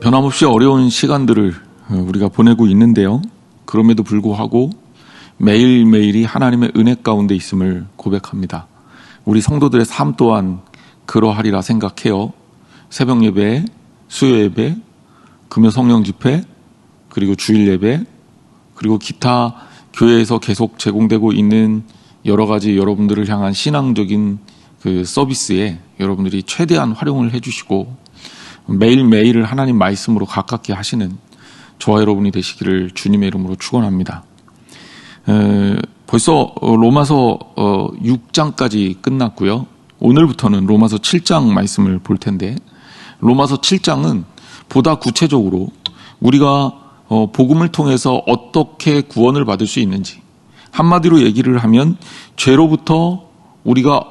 변함없이 어려운 시간들을 어, 우리가 보내고 있는데요. 그럼에도 불구하고 매일매일이 하나님의 은혜 가운데 있음을 고백합니다. 우리 성도들의 삶 또한 그러하리라 생각해요. 새벽 예배, 수요 예배, 금요 성령 집회, 그리고 주일 예배, 그리고 기타 교회에서 계속 제공되고 있는 여러 가지 여러분들을 향한 신앙적인 그 서비스에 여러분들이 최대한 활용을 해주시고 매일매일을 하나님 말씀으로 가깝게 하시는 저와 여러분이 되시기를 주님의 이름으로 축원합니다. 에, 벌써 어, 로마서 어, 6장까지 끝났고요. 오늘부터는 로마서 7장 말씀을 볼 텐데 로마서 7장은 보다 구체적으로 우리가 어, 복음을 통해서 어떻게 구원을 받을 수 있는지 한마디로 얘기를 하면 죄로부터 우리가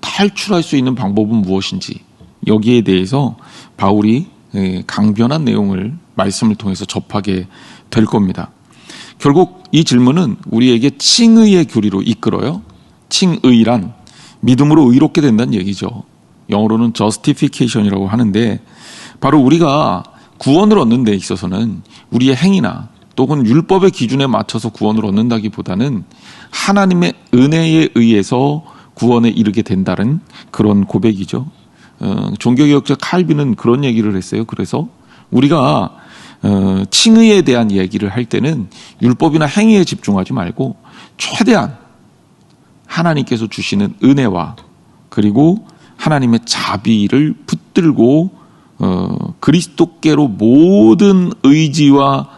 탈출할 수 있는 방법은 무엇인지 여기에 대해서 바울이 예, 강변한 내용을 말씀을 통해서 접하게 될 겁니다. 결국 이 질문은 우리에게 칭의의 교리로 이끌어요. 칭의란 믿음으로 의롭게 된다는 얘기죠. 영어로는 justification이라고 하는데 바로 우리가 구원을 얻는 데 있어서는 우리의 행위나 또는 율법의 기준에 맞춰서 구원을 얻는다기보다는 하나님의 은혜에 의해서 구원에 이르게 된다는 그런 고백이죠. 어, 종교개혁자 칼빈은 그런 얘기를 했어요. 그래서 우리가 어, 칭의에 대한 얘기를 할 때는 율법이나 행위에 집중하지 말고 최대한 하나님께서 주시는 은혜와 그리고 하나님의 자비를 붙들고 어, 그리스도께로 모든 의지와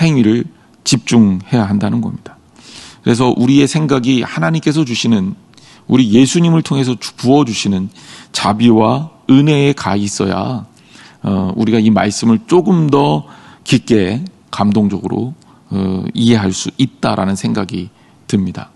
행위를 집중해야 한다는 겁니다. 그래서 우리의 생각이 하나님께서 주시는 우리 예수님을 통해서 부어 주시는 자비와 은혜에 가 있어야 어, 우리가 이 말씀을 조금 더 깊게 감동적으로 어, 이해할 수 있다라는 생각이 듭니다.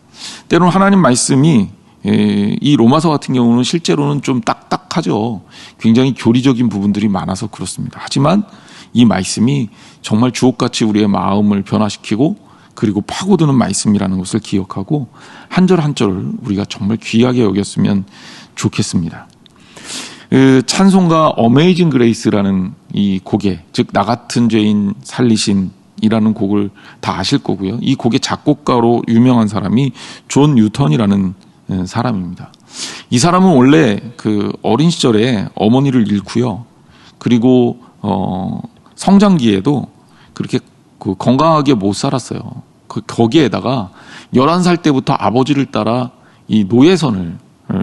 때로는 하나님 말씀이 에, 이 로마서 같은 경우는 실제로는 좀 딱딱하죠. 굉장히 교리적인 부분들이 많아서 그렇습니다. 하지만 이 말씀이 정말 주옥같이 우리의 마음을 변화시키고 그리고 파고드는 말씀이라는 것을 기억하고 한 절 한 절을 우리가 정말 귀하게 여겼으면 좋겠습니다. 그 찬송가 어메이징 그레이스라는 이 곡에 즉 나 같은 죄인 살리신이라는 곡을 다 아실 거고요. 이 곡의 작곡가로 유명한 사람이 존 뉴턴이라는 사람입니다. 이 사람은 원래 그 어린 시절에 어머니를 잃고요. 그리고 어 성장기에도 그렇게 그 건강하게 못 살았어요. 그 거기에다가 11살 때부터 아버지를 따라 이 노예선을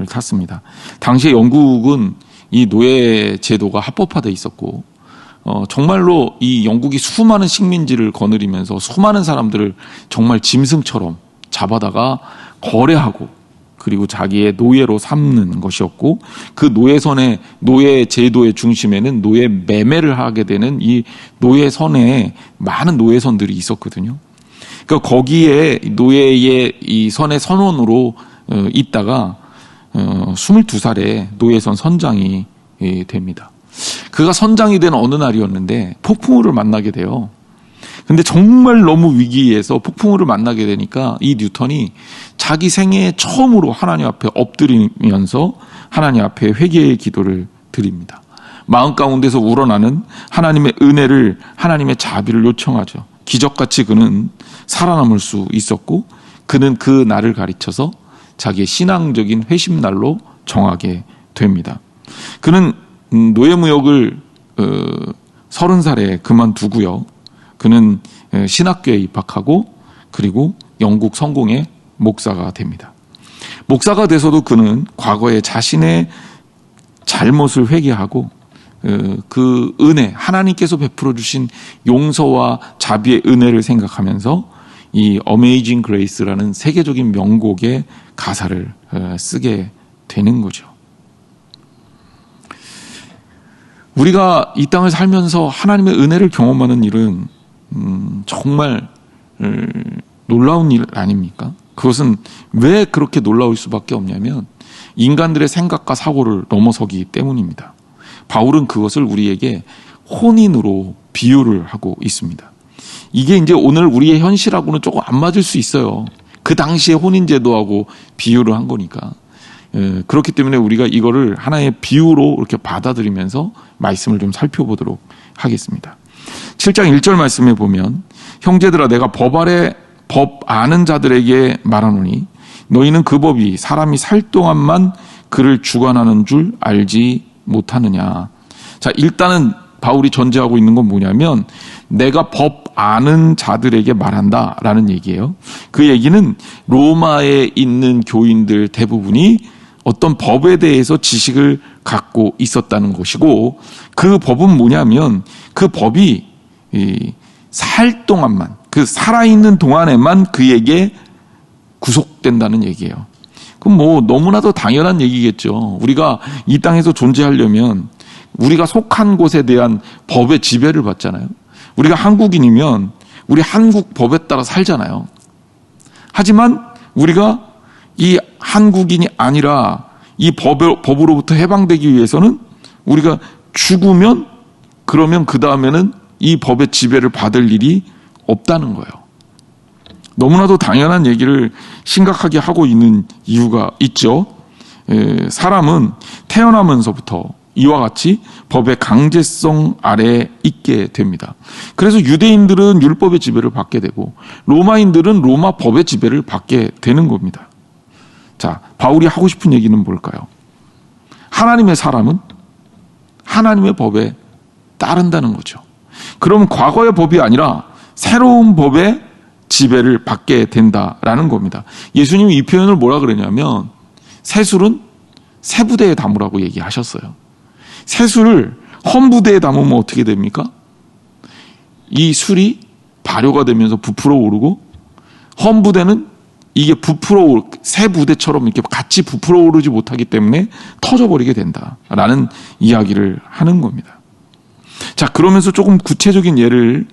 탔습니다. 당시에 영국은 이 노예 제도가 합법화돼 있었고 어, 정말로 이 영국이 수많은 식민지를 거느리면서 수많은 사람들을 정말 짐승처럼 잡아다가 거래하고 그리고 자기의 노예로 삼는 것이었고 그 노예선의 노예 제도의 중심에는 노예 매매를 하게 되는 이 노예선에 많은 노예선들이 있었거든요. 그러니까 거기에 노예의 이 선의 선원으로 어, 있다가 어, 22살에 노예선 선장이 예, 됩니다. 그가 선장이 된 어느 날이었는데 폭풍우를 만나게 돼요. 근데 정말 너무 위기에서 폭풍우를 만나게 되니까 이 뉴턴이 자기 생애 처음으로 하나님 앞에 엎드리면서 하나님 앞에 회개의 기도를 드립니다. 마음 가운데서 우러나는 하나님의 은혜를 하나님의 자비를 요청하죠. 기적같이 그는 살아남을 수 있었고 그는 그 날을 가리쳐서 자기의 신앙적인 회심날로 정하게 됩니다. 그는 노예무역을 어, 서른 살에 그만두고요. 그는 신학교에 입학하고 그리고 영국 성공의 목사가 됩니다. 목사가 돼서도 그는 과거에 자신의 잘못을 회개하고 어, 그 은혜 하나님께서 베풀어 주신 용서와 자비의 은혜를 생각하면서 이 어메이징 그레이스라는 세계적인 명곡의 가사를 어, 쓰게 되는 거죠. 우리가 이 땅을 살면서 하나님의 은혜를 경험하는 일은 음, 정말 음, 놀라운 일 아닙니까? 그것은 왜 그렇게 놀라울 수밖에 없냐면 인간들의 생각과 사고를 넘어서기 때문입니다. 바울은 그것을 우리에게 혼인으로 비유를 하고 있습니다. 이게 이제 오늘 우리의 현실하고는 조금 안 맞을 수 있어요. 그 당시에 혼인제도하고 비유를 한 거니까. 에, 그렇기 때문에 우리가 이거를 하나의 비유로 이렇게 받아들이면서 말씀을 좀 살펴보도록 하겠습니다. 7장 1절 말씀에 보면 형제들아 내가 법 아래 법 아는 자들에게 말하노니 너희는 그 법이 사람이 살 동안만 그를 주관하는 줄 알지 못하느냐. 자, 일단은 바울이 전제하고 있는 건 뭐냐면 내가 법 아는 자들에게 말한다 라는 얘기예요. 그 얘기는 로마에 있는 교인들 대부분이 어떤 법에 대해서 지식을 갖고 있었다는 것이고 그 법은 뭐냐면 그 법이 이, 살 동안만 그 살아있는 동안에만 그에게 구속된다는 얘기예요. 그럼 뭐 너무나도 당연한 얘기겠죠. 우리가 이 땅에서 존재하려면 우리가 속한 곳에 대한 법의 지배를 받잖아요. 우리가 한국인이면 우리 한국 법에 따라 살잖아요. 하지만 우리가 이 한국인이 아니라 이 법에, 법으로부터 해방되기 위해서는 우리가 죽으면 그러면 그 다음에는 이 법의 지배를 받을 일이 없다는 거예요. 너무나도 당연한 얘기를 심각하게 하고 있는 이유가 있죠. 에, 사람은 태어나면서부터 이와 같이 법의 강제성 아래에 있게 됩니다. 그래서 유대인들은 율법의 지배를 받게 되고 로마인들은 로마 법의 지배를 받게 되는 겁니다. 자, 바울이 하고 싶은 얘기는 뭘까요? 하나님의 사람은 하나님의 법에 따른다는 거죠. 그럼 과거의 법이 아니라 새로운 법의 지배를 받게 된다라는 겁니다. 예수님이 이 표현을 뭐라 그러냐면 새술은 새 부대에 담으라고 얘기하셨어요. 새술을 헌 부대에 담으면 어떻게 됩니까? 이 술이 발효가 되면서 부풀어 오르고 헌 부대는 이게 부풀어 올, 새 부대처럼 이렇게 같이 부풀어 오르지 못하기 때문에 터져버리게 된다라는 이야기를 하는 겁니다. 자, 그러면서 조금 구체적인 예를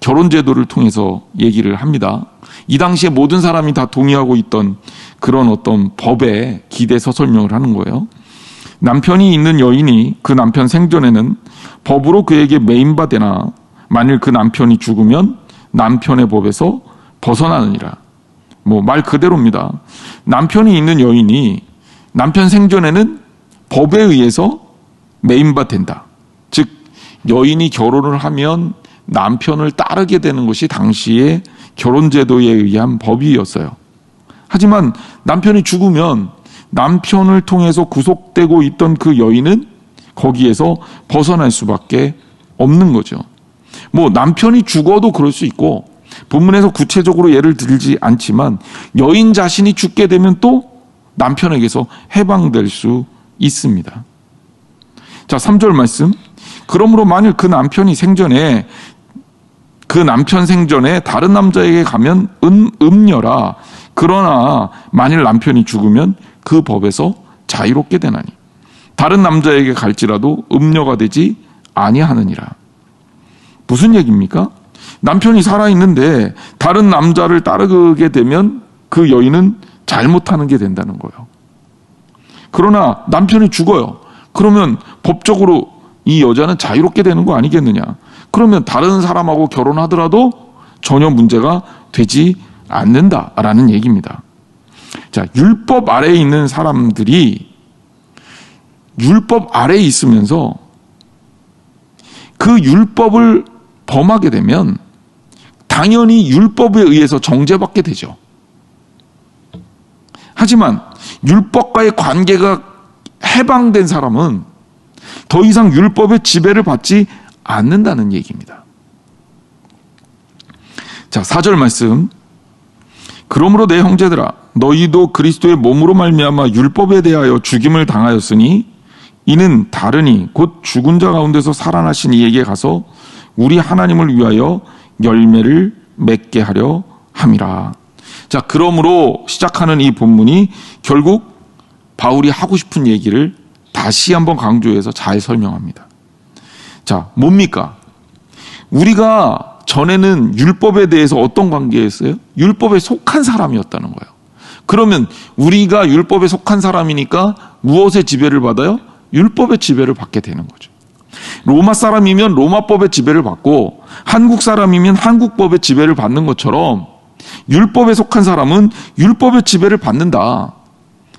결혼 제도를 통해서 얘기를 합니다. 이 당시에 모든 사람이 다 동의하고 있던 그런 어떤 법에 기대서 설명을 하는 거예요. 남편이 있는 여인이 그 남편 생전에는 법으로 그에게 매인바 되나 만일 그 남편이 죽으면 남편의 법에서 벗어나느니라. 뭐 말 그대로입니다. 남편이 있는 여인이 남편 생전에는 법에 의해서 매인바 된다. 즉 여인이 결혼을 하면 남편을 따르게 되는 것이 당시의 결혼 제도에 의한 법이었어요. 하지만 남편이 죽으면 남편을 통해서 구속되고 있던 그 여인은 거기에서 벗어날 수밖에 없는 거죠. 뭐 남편이 죽어도 그럴 수 있고 본문에서 구체적으로 예를 들지 않지만 여인 자신이 죽게 되면 또 남편에게서 해방될 수 있습니다. 자, 3절 말씀. 그러므로 만일 그 남편이 생전에 그 남편 생전에 다른 남자에게 가면 은, 음녀라. 그러나 만일 남편이 죽으면 그 법에서 자유롭게 되나니. 다른 남자에게 갈지라도 음녀가 되지 아니하느니라. 무슨 얘기입니까? 남편이 살아있는데 다른 남자를 따르게 되면 그 여인은 잘못하는 게 된다는 거예요. 그러나 남편이 죽어요. 그러면 법적으로 이 여자는 자유롭게 되는 거 아니겠느냐? 그러면 다른 사람하고 결혼하더라도 전혀 문제가 되지 않는다라는 얘기입니다. 자, 율법 아래에 있는 사람들이 율법 아래에 있으면서 그 율법을 범하게 되면 당연히 율법에 의해서 정죄받게 되죠. 하지만 율법과의 관계가 해방된 사람은 더 이상 율법의 지배를 받지 않는다는 얘기입니다. 자, 4절 말씀. 그러므로 내 형제들아 너희도 그리스도의 몸으로 말미암아 율법에 대하여 죽임을 당하였으니 이는 다르니 곧 죽은 자 가운데서 살아나신 이에게 가서 우리 하나님을 위하여 열매를 맺게 하려 함이라. 자, 그러므로 시작하는 이 본문이 결국 바울이 하고 싶은 얘기를 다시 한번 강조해서 잘 설명합니다. 자, 뭡니까? 우리가 전에는 율법에 대해서 어떤 관계였어요? 율법에 속한 사람이었다는 거예요. 그러면 우리가 율법에 속한 사람이니까 무엇의 지배를 받아요? 율법의 지배를 받게 되는 거죠. 로마 사람이면 로마법의 지배를 받고 한국 사람이면 한국법의 지배를 받는 것처럼 율법에 속한 사람은 율법의 지배를 받는다.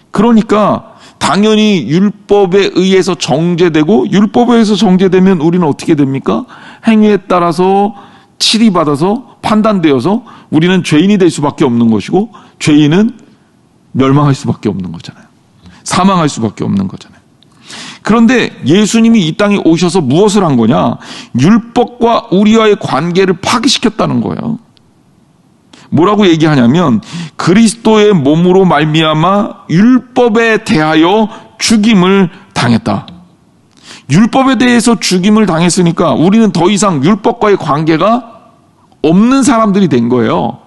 그러니까 당연히 율법에 의해서 정죄되고 율법에 의해서 정죄되면 우리는 어떻게 됩니까? 행위에 따라서 치리받아서 판단되어서 우리는 죄인이 될 수밖에 없는 것이고 죄인은 멸망할 수밖에 없는 거잖아요. 사망할 수밖에 없는 거잖아요. 그런데 예수님이 이 땅에 오셔서 무엇을 한 거냐? 율법과 우리와의 관계를 파기시켰다는 거예요. 뭐라고 얘기하냐면 그리스도의 몸으로 말미암아 율법에 대하여 죽임을 당했다. 율법에 대해서 죽임을 당했으니까 우리는 더 이상 율법과의 관계가 없는 사람들이 된 거예요.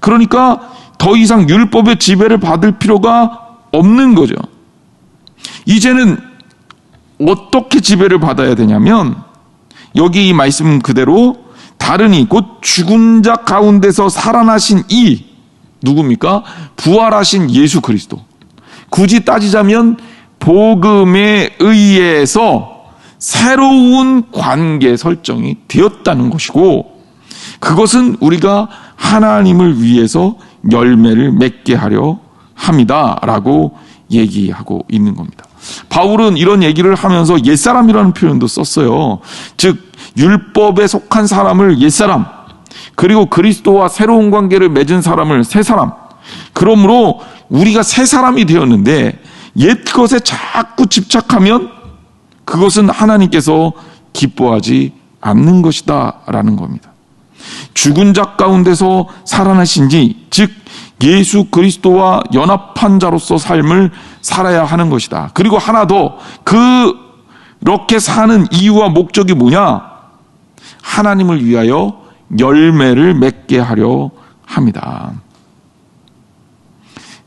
그러니까 더 이상 율법의 지배를 받을 필요가 없는 거죠. 이제는 어떻게 지배를 받아야 되냐면 여기 이 말씀 그대로 다르니 곧 죽은 자 가운데서 살아나신 이 누굽니까? 부활하신 예수 그리스도. 굳이 따지자면 복음에 의해서 새로운 관계 설정이 되었다는 것이고 그것은 우리가 하나님을 위해서 열매를 맺게 하려 합니다라고 얘기하고 있는 겁니다. 바울은 이런 얘기를 하면서 옛사람이라는 표현도 썼어요. 즉 율법에 속한 사람을 옛사람 그리고 그리스도와 새로운 관계를 맺은 사람을 새 사람. 그러므로 우리가 새 사람이 되었는데 옛 것에 자꾸 집착하면 그것은 하나님께서 기뻐하지 않는 것이다 라는 겁니다. 죽은 자 가운데서 살아나신 지 즉 예수 그리스도와 연합한 자로서 삶을 살아야 하는 것이다. 그리고 하나 더 그렇게 사는 이유와 목적이 뭐냐? 하나님을 위하여 열매를 맺게 하려 합니다.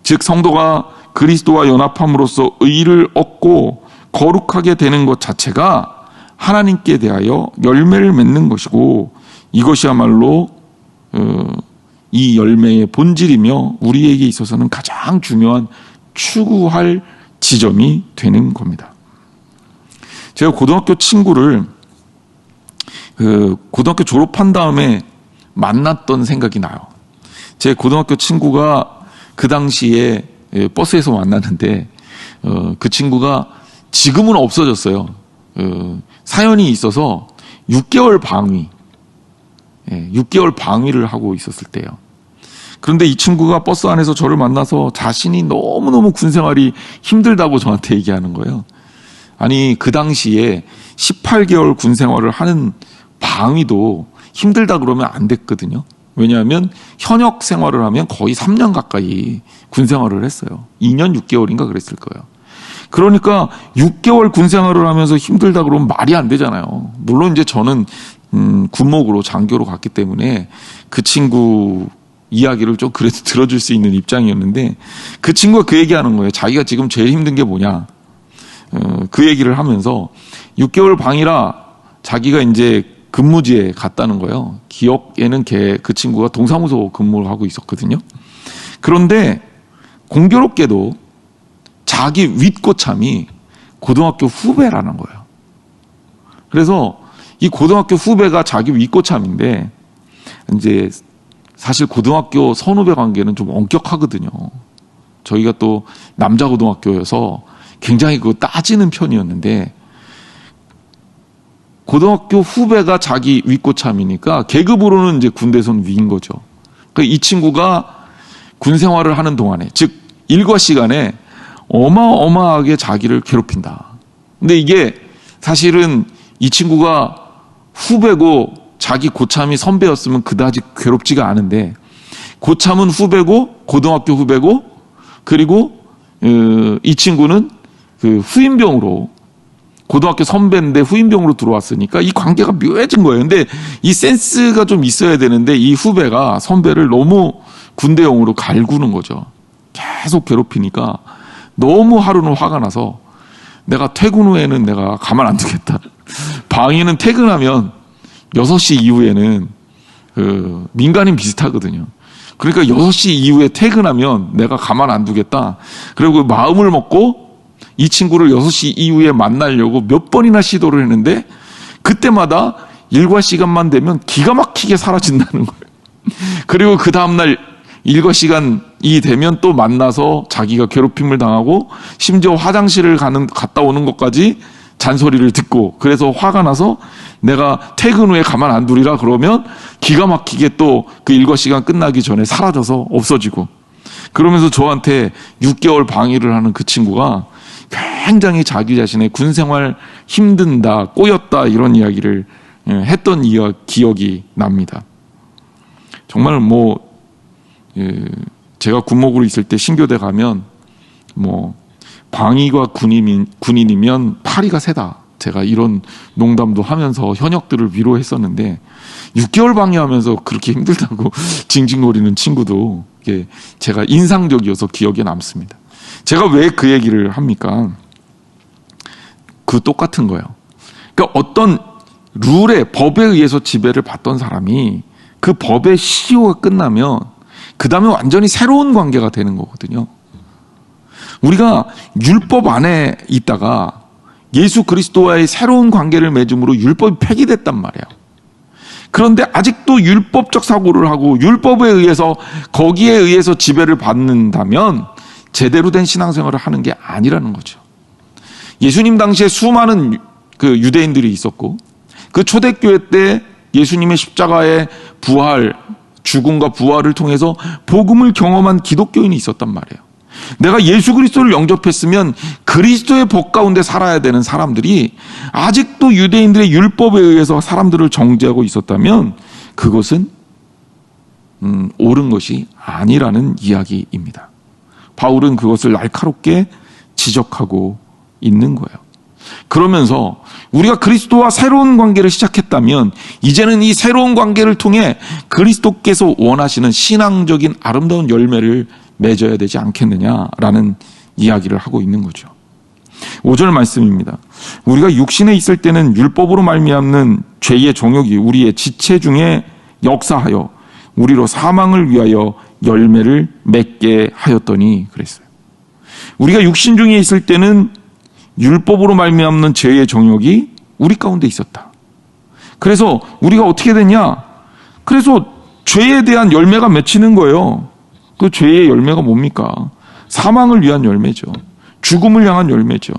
즉 성도가 그리스도와 연합함으로써 의를 얻고 거룩하게 되는 것 자체가 하나님께 대하여 열매를 맺는 것이고 이것이야말로 어, 이 열매의 본질이며 우리에게 있어서는 가장 중요한 추구할 지점이 되는 겁니다. 제가 고등학교 친구를 그 고등학교 졸업한 다음에 만났던 생각이 나요. 제 고등학교 친구가 그 당시에 예, 버스에서 만났는데 어, 그 친구가 지금은 없어졌어요. 어, 사연이 있어서 6개월 방위, 예, 6개월 방위를 하고 있었을 때요. 그런데 이 친구가 버스 안에서 저를 만나서 자신이 너무너무 군 생활이 힘들다고 저한테 얘기하는 거예요. 아니, 그 당시에 18개월 군 생활을 하는 방위도 힘들다 그러면 안 됐거든요. 왜냐하면 현역 생활을 하면 거의 3년 가까이 군 생활을 했어요. 2년 6개월인가 그랬을 거예요. 그러니까 6개월 군 생활을 하면서 힘들다 그러면 말이 안 되잖아요. 물론 이제 저는 음, 군목으로 장교로 갔기 때문에 그 친구 이야기를 좀 그래도 들어줄 수 있는 입장이었는데 그 친구가 그 얘기하는 거예요. 자기가 지금 제일 힘든 게 뭐냐. 어, 그 얘기를 하면서 6개월 방이라 자기가 이제 근무지에 갔다는 거예요. 기억에는 걔, 그 친구가 동사무소 근무를 하고 있었거든요. 그런데 공교롭게도 자기 윗고참이 고등학교 후배라는 거예요. 그래서 이 고등학교 후배가 자기 윗고참인데 이제 사실 고등학교 선후배 관계는 좀 엄격하거든요. 저희가 또 남자 고등학교여서 굉장히 그거 따지는 편이었는데 고등학교 후배가 자기 윗고참이니까 계급으로는 이제 군대선 위인 거죠. 그러니까 이 친구가 군 생활을 하는 동안에 즉 일과 시간에 어마어마하게 자기를 괴롭힌다. 근데 이게 사실은 이 친구가 후배고 자기 고참이 선배였으면 그다지 괴롭지가 않은데 고참은 후배고 고등학교 후배고 그리고 어, 이 친구는 그 후임병으로 고등학교 선배인데 후임병으로 들어왔으니까 이 관계가 묘해진 거예요. 근데 이 센스가 좀 있어야 되는데 이 후배가 선배를 너무 군대용으로 갈구는 거죠. 계속 괴롭히니까 너무 하루는 화가 나서 내가 퇴근 후에는 내가 가만 안 두겠다. 방위는 퇴근하면 6시 이후에는 그 민간인 비슷하거든요. 그러니까 6시 이후에 퇴근하면 내가 가만 안 두겠다. 그리고 마음을 먹고 이 친구를 6시 이후에 만나려고 몇 번이나 시도를 했는데 그때마다 일과 시간만 되면 기가 막히게 사라진다는 거예요. 그리고 그 다음날 일과 시간 되면 또 만나서 자기가 괴롭힘을 당하고 심지어 화장실을 가는 갔다 오는 것까지 잔소리를 듣고 그래서 화가 나서 내가 퇴근 후에 가만 안 두리라 그러면 기가 막히게 또 그 일과 시간 끝나기 전에 사라져서 없어지고 그러면서 저한테 6개월 방위를 하는 그 친구가 굉장히 자기 자신의 군 생활 힘든다, 꼬였다 이런 이야기를 예, 했던 이야, 기억이 납니다. 정말 뭐 예, 제가 군목으로 있을 때 신교대 가면 뭐 방위가 군인 군인이면 파리가 세다. 제가 이런 농담도 하면서 현역들을 위로했었는데 6개월 방해하면서 그렇게 힘들다고 징징거리는 친구도 제가 인상적이어서 기억에 남습니다. 제가 왜 그 얘기를 합니까? 그 똑같은 거예요. 그러니까 어떤 룰에 법에 의해서 지배를 받던 사람이 그 법의 시효가 끝나면 그 다음에 완전히 새로운 관계가 되는 거거든요. 우리가 율법 안에 있다가 예수 그리스도와의 새로운 관계를 맺음으로 율법이 폐기됐단 말이에요. 그런데 아직도 율법적 사고를 하고 율법에 의해서 거기에 의해서 지배를 받는다면 제대로 된 신앙생활을 하는 게 아니라는 거죠. 예수님 당시에 수많은 그 유대인들이 있었고 그 초대교회 때 예수님의 십자가의 부활, 죽음과 부활을 통해서 복음을 경험한 기독교인이 있었단 말이에요. 내가 예수 그리스도를 영접했으면 그리스도의 복 가운데 살아야 되는 사람들이 아직도 유대인들의 율법에 의해서 사람들을 정죄하고 있었다면 그것은 음, 옳은 것이 아니라는 이야기입니다. 바울은 그것을 날카롭게 지적하고 있는 거예요. 그러면서 우리가 그리스도와 새로운 관계를 시작했다면 이제는 이 새로운 관계를 통해 그리스도께서 원하시는 신앙적인 아름다운 열매를 맺어야 되지 않겠느냐라는 이야기를 하고 있는 거죠. 5절 말씀입니다. 우리가 육신에 있을 때는 율법으로 말미암는 죄의 정욕이 우리의 지체 중에 역사하여 우리로 사망을 위하여 열매를 맺게 하였더니 그랬어요. 우리가 육신 중에 있을 때는 율법으로 말미암는 죄의 정욕이 우리 가운데 있었다. 그래서 우리가 어떻게 됐냐? 그래서 죄에 대한 열매가 맺히는 거예요. 그 죄의 열매가 뭡니까? 사망을 위한 열매죠. 죽음을 향한 열매죠.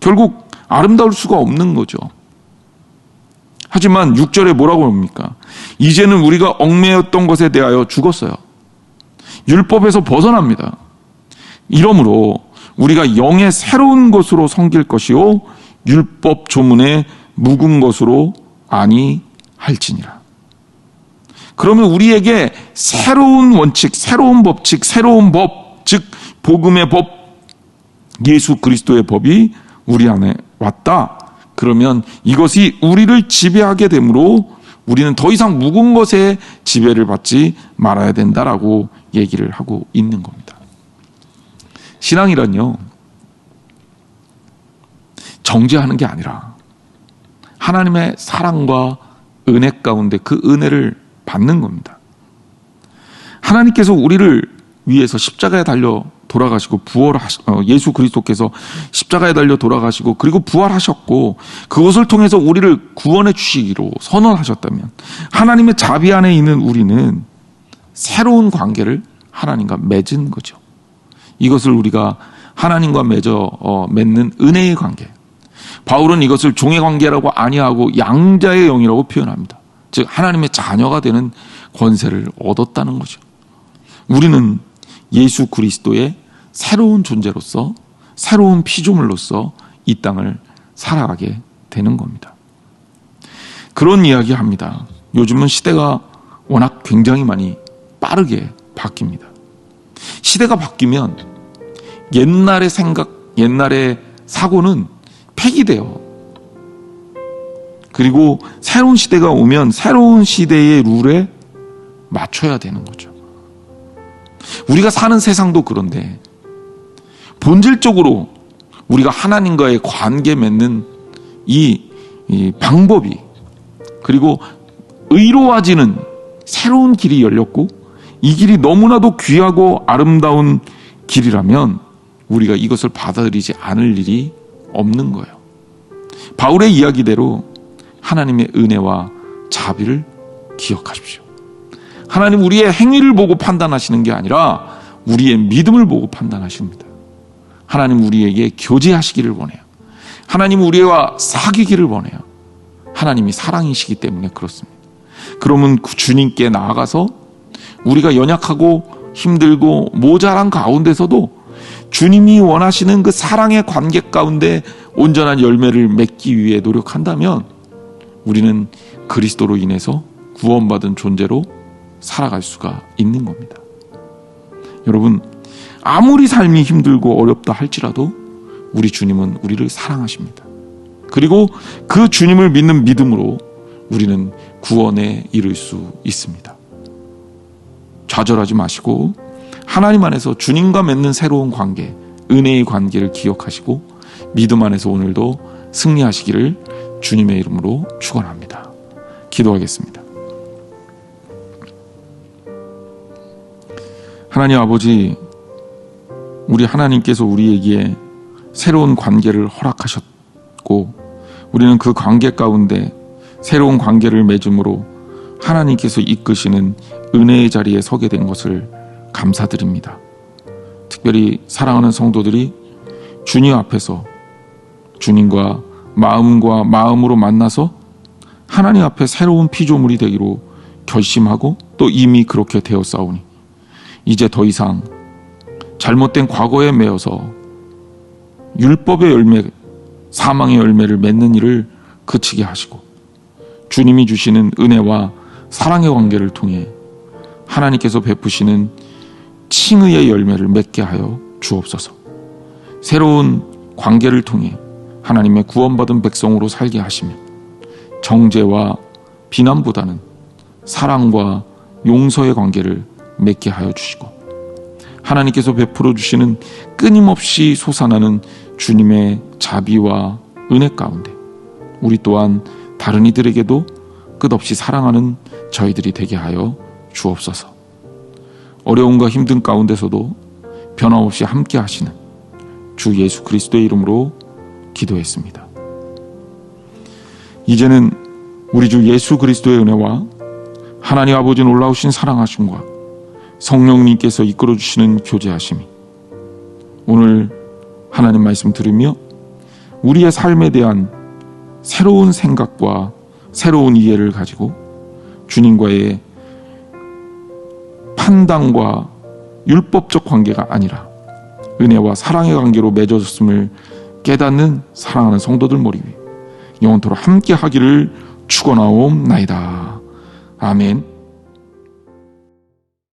결국 아름다울 수가 없는 거죠. 하지만 6절에 뭐라고 합니까? 이제는 우리가 얽매였던 것에 대하여 죽었어요. 율법에서 벗어납니다. 이러므로 우리가 영의 새로운 것으로 섬길 것이요 율법 조문에 묵은 것으로 아니 할지니라. 그러면 우리에게 새로운 원칙, 새로운 법칙, 새로운 법, 즉 복음의 법, 예수 그리스도의 법이 우리 안에 왔다. 그러면 이것이 우리를 지배하게 되므로 우리는 더 이상 묵은 것에 지배를 받지 말아야 된다라고 얘기를 하고 있는 겁니다. 신앙이란요, 정죄하는 게 아니라 하나님의 사랑과 은혜 가운데 그 은혜를 받는 겁니다. 하나님께서 우리를 위해서 십자가에 달려 돌아가시고 부활하시 어, 예수 그리스도께서 십자가에 달려 돌아가시고 그리고 부활하셨고 그것을 통해서 우리를 구원해 주시기로 선언하셨다면 하나님의 자비 안에 있는 우리는 새로운 관계를 하나님과 맺은 거죠. 이것을 우리가 하나님과 맺어 어, 맺는 은혜의 관계. 바울은 이것을 종의 관계라고 아니하고 양자의 영이라고 표현합니다. 즉 하나님의 자녀가 되는 권세를 얻었다는 거죠. 우리는 예수 그리스도의 새로운 존재로서 새로운 피조물로서 이 땅을 살아가게 되는 겁니다. 그런 이야기 합니다. 요즘은 시대가 워낙 굉장히 많이 빠르게 바뀝니다. 시대가 바뀌면 옛날의 생각, 옛날의 사고는 폐기돼요. 그리고 새로운 시대가 오면 새로운 시대의 룰에 맞춰야 되는 거죠. 우리가 사는 세상도 그런데 본질적으로 우리가 하나님과의 관계 맺는 이, 이 방법이 그리고 의로워지는 새로운 길이 열렸고 이 길이 너무나도 귀하고 아름다운 길이라면 우리가 이것을 받아들이지 않을 일이 없는 거예요. 바울의 이야기대로 하나님의 은혜와 자비를 기억하십시오. 하나님 우리의 행위를 보고 판단하시는 게 아니라 우리의 믿음을 보고 판단하십니다. 하나님 우리에게 교제하시기를 원해요. 하나님 우리와 사귀기를 원해요. 하나님이 사랑이시기 때문에 그렇습니다. 그러면 그 주님께 나아가서 우리가 연약하고 힘들고 모자란 가운데서도 주님이 원하시는 그 사랑의 관계 가운데 온전한 열매를 맺기 위해 노력한다면 우리는 그리스도로 인해서 구원받은 존재로 살아갈 수가 있는 겁니다. 여러분, 아무리 삶이 힘들고 어렵다 할지라도 우리 주님은 우리를 사랑하십니다. 그리고 그 주님을 믿는 믿음으로 우리는 구원에 이를 수 있습니다. 좌절하지 마시고 하나님 안에서 주님과 맺는 새로운 관계, 은혜의 관계를 기억하시고 믿음 안에서 오늘도 승리하시기를 주님의 이름으로 축원합니다. 기도하겠습니다. 하나님 아버지, 우리 하나님께서 우리에게 새로운 관계를 허락하셨고, 우리는 그 관계 가운데 새로운 관계를 맺음으로 하나님께서 이끄시는 은혜의 자리에 서게 된 것을 감사드립니다. 특별히 사랑하는 성도들이 주님 앞에서 주님과 마음과 마음으로 만나서 하나님 앞에 새로운 피조물이 되기로 결심하고 또 이미 그렇게 되었사오니 이제 더 이상 잘못된 과거에 매여서 율법의 열매, 사망의 열매를 맺는 일을 그치게 하시고 주님이 주시는 은혜와 사랑의 관계를 통해 하나님께서 베푸시는 칭의의 열매를 맺게 하여 주옵소서. 새로운 관계를 통해 하나님의 구원받은 백성으로 살게 하시며 정죄와 비난보다는 사랑과 용서의 관계를 맺게 하여 주시고 하나님께서 베풀어 주시는 끊임없이 솟아나는 주님의 자비와 은혜 가운데 우리 또한 다른 이들에게도 끝없이 사랑하는 저희들이 되게 하여 주옵소서. 어려움과 힘든 가운데서도 변함없이 함께 하시는 주 예수 그리스도의 이름으로 기도했습니다. 이제는 우리 주 예수 그리스도의 은혜와 하나님 아버지 놀라우신 사랑하심과 성령님께서 이끌어 주시는 교제하심이 오늘 하나님 말씀 들으며 우리의 삶에 대한 새로운 생각과 새로운 이해를 가지고 주님과의 판단과 율법적 관계가 아니라 은혜와 사랑의 관계로 맺어졌음을 깨닫는 사랑하는 성도들 위에 영원토록 함께 하기를 축원하옵나이다. 아멘.